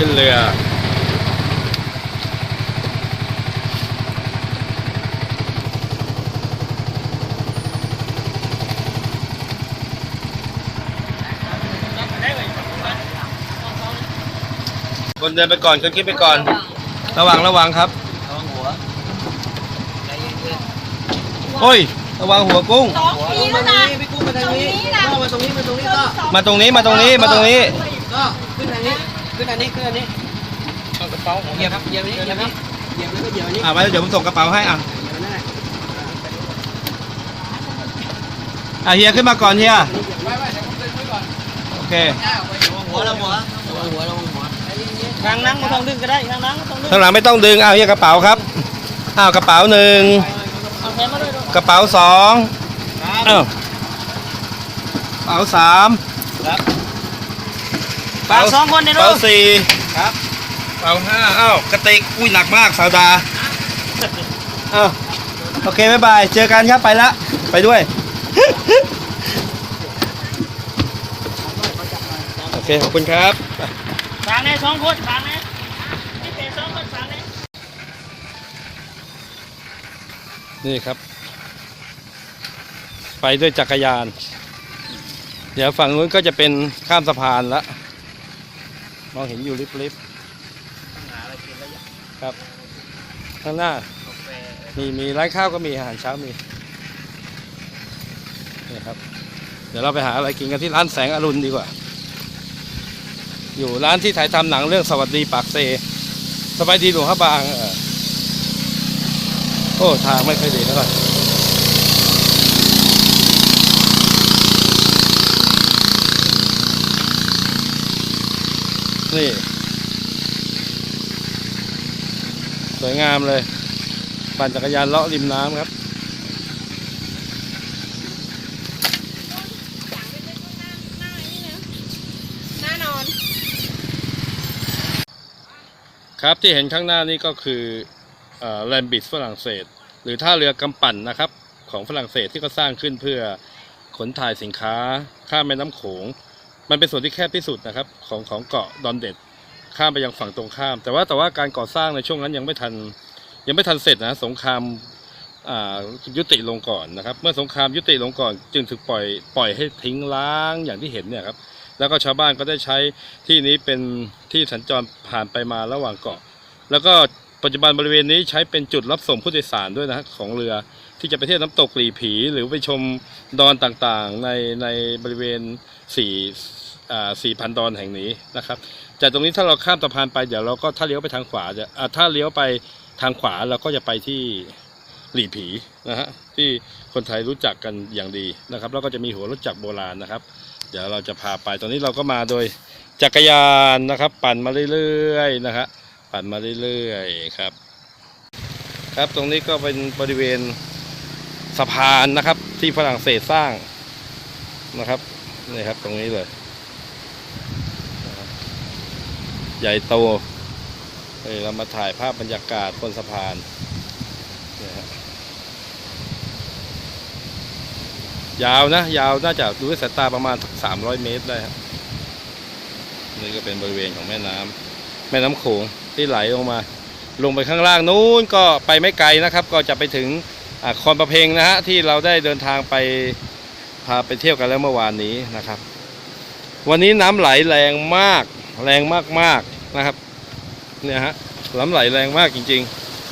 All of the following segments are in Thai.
รียมขึ้นเรือคนเดินไปก่อนคนคิดไปก่อน ระวังระวังครับระวังหัวใจเย็นโอ้ยระวังหัวกุ้งสองๆทีแล้วนะพี่กุ้งมาทางนี้ก็มาตรงนี้มาตรงนี้ก็มาตรงนี้มาตรงนี้มาตรงนี้ก็ ขึ้นทางนี้ขึ้นทางนี้ขึ้นทางนี้เอากระเป๋าเหยียบเหยียบนี้เหยียบนี้เหยียบแล้วก็เหยียบอันนี้อ่าไว้เดี๋ยวผมส่งกระเป๋าให้อะเหยียบนั่นแหละอะเฮียขึ้นมาก่อนเฮียไม่ไม่เดี๋ยวผมเดินไปก่อนโอเคหัวระหัวระวังหัวระวังหัวทางนั่งมาทางดึงก็ได้ทางนั่งทางดึงข้างหลังไม่ต้องดึงอ้าวเฮียกระเป๋าครับอ้าวกระเป๋าหนึ่งเอาแขนมาด้วยกระเป๋าสองอ้าวกระเป๋าสาม ฝากสองคนในกระรเป๋าถสี่ครับกระเป๋าห้าอ้าวกระติกอุ้ยหนักมากสาวดาอ้าวโอเคบ๊ายบาย เจอกันครับไปละไปด้วยโอเคขอบคุณครับฝากในสองคนฝากในพี่เป็ดสองคนฝากในนี่ครับ ไปด้วยจักรยาน เดี๋ยวฝั่งนู้นก็จะเป็นข้ามสะพานละม องเห็นอยู่ลิบๆครับ ข้างหน้ามีมีร้านข้าวก็มีอาหารเช้ามีนี่ครับ เดี๋ยวเราไปหาอะไรกินกันที่ร้านแสงอรุณดีกว่า อยู่ร้านที่ถ่ายทำหนังเรื่องสวัสดีปากเซ สบายดีหลวงพระบางเออโอ้ทางไม่ค่อยดีเท่าไหร่ นี่ สวยงามเลย ปั่นจักรยานเลาะริมน้ำครับหน้านอนครับที่เห็นข้างหน้านี่ก็คือแลมบิสฝรั่งเศส หรือท่าเรือกำปั่นนะครับ ของฝรั่งเศสที่เขาสร้างขึ้นเพื่อขนถ่ายสินค้าข้ามแม่น้ำโขง มันเป็นส่วนที่แคบที่สุดนะครับของของเกาะดอนเด็ดข้ามไปยังฝั่งตรงข้าม แต่ว่าแต่ว่าการก่อสร้างในช่วงนั้นยังไม่ทันยังไม่ทันเสร็จนะสงครามอ่ายุติลงก่อนนะครับ เมื่อสงครามยุติลงก่อน จึงถูกปล่อยปล่อยให้ทิ้งร้างอย่างที่เห็นเนี่ยครับแล้วก็ชาวบ้านก็ได้ใช้ที่นี้เป็นที่สัญจรผ่านไปมาระหว่างเกาะ แล้วก็ปัจจุบันบริเวณนี้ใช้เป็นจุดรับส่งผู้โดยสารด้วยนะฮะของเรือ ที่จะไปเที่ยวน้ำตกหลีผี หรือไปชมดอนต่างๆ ในในบริเวณสี่อ่าสี่พันดอนแห่งนี้นะครับ จากตรงนี้ถ้าเราข้ามสะพานไปเดี๋ยวเราก็ถ้าเลี้ยวไปทางขวาจะอ่าถ้าเลี้ยวไปทางขวาเราก็จะไปที่หลีผีนะฮะที่คนไทยรู้จักกันอย่างดีนะครับ แล้วก็จะมีหัวรถจักรโบราณนะครับ เดี๋ยวเราจะพาไปตอนนี้เราก็มาโดยจักรยานนะครับ ปั่นมาเรื่อยๆนะฮะปั่นมาเรื่อยๆครับ ครับตรงนี้ก็เป็นบริเวณ สะพานนะครับ ที่ฝรั่งเศสสร้างนะครับนี่ครับตรงนี้เลย ใหญ่โตเฮ้ยเรามาถ่ายภาพบรรยากาศบนสะพานนี่ฮะยาวนะ ยาวน่าจะดูด้วยสายตาประมาณสามร้อยเมตรได้ครับนี่ก็เป็นบริเวณของแม่น้ำแม่น้ำโขงที่ไหลลงมา ลงไปข้างล่างนู้นก็ไปไม่ไกลนะครับ ก็จะไปถึง คอนประเพงนะฮะที่เราได้เดินทางไปพาไปเที่ยวกันแล้วเมื่อวานนี้นะครับ วันนี้น้ำไหลแรงมากแรงมากๆนะครับเนี่ยฮะน้ำไหลแรงมากจริง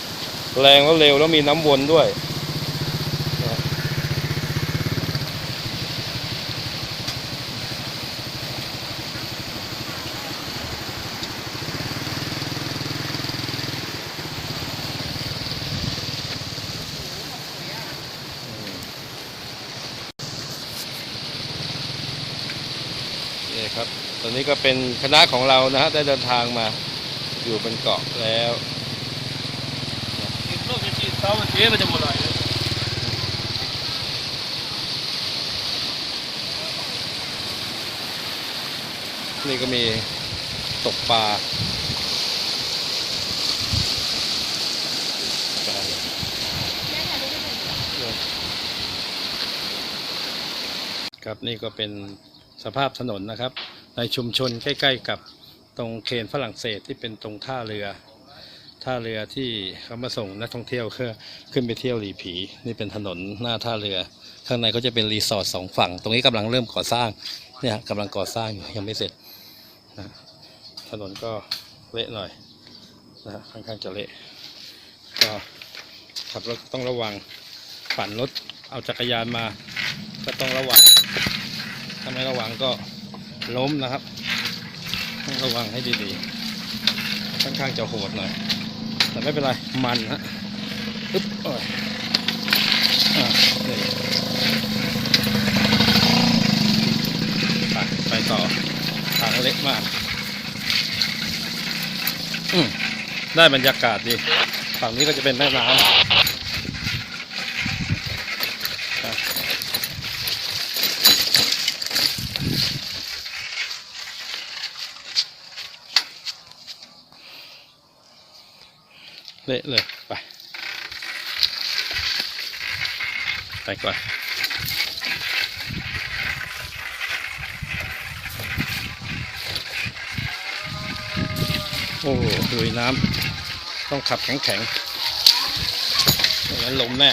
ๆ แรงแล้วเร็วแล้วมีน้ำวนด้วย นี่ครับ ตอนนี้ก็เป็นคณะของเรานะฮะได้เดินทางมาอยู่บนเกาะแล้วโลกจะจีนเต้ามันเจ๊มันจะหมดเลยนี่ก็มีตกปลาครับนี่ก็เป็น สภาพถนนนะครับ ในชุมชนใกล้ ๆ กับตรงเคนฝรั่งเศสที่เป็นตรงท่าเรือ ท่าเรือที่เขามาส่งนักท่องเที่ยวเพื่อขึ้นไปเที่ยวหลีผี นี่เป็นถนนหน้าท่าเรือ ข้างในก็จะเป็นรีสอร์ทสองฝั่ง ตรงนี้กำลังเริ่มก่อสร้างเนี่ยกำลังก่อสร้างอยู่ยังไม่เสร็จนะถนนก็เละหน่อยนะฮะค่อนข้างจะเละก็ขับรถต้องระวังปั่นรถเอาจักรยานมาก็ต้องระวัง ถ้าไม่ระวังก็ล้มนะครับต้องระวังให้ดีๆ ค่อนข้างจะโหดหน่อย แต่ไม่เป็นไร มันฮะอึ๊บโอ้ยอะไปไปต่อทางเล็กมากอืได้บรรยากาศดี ฝั่งนี้ก็จะเป็นแม่น้ำ เละเลยไป ไปก่อนโอ้โหลุยน้ำต้องขับแข็งๆไม่งั้นลมแน่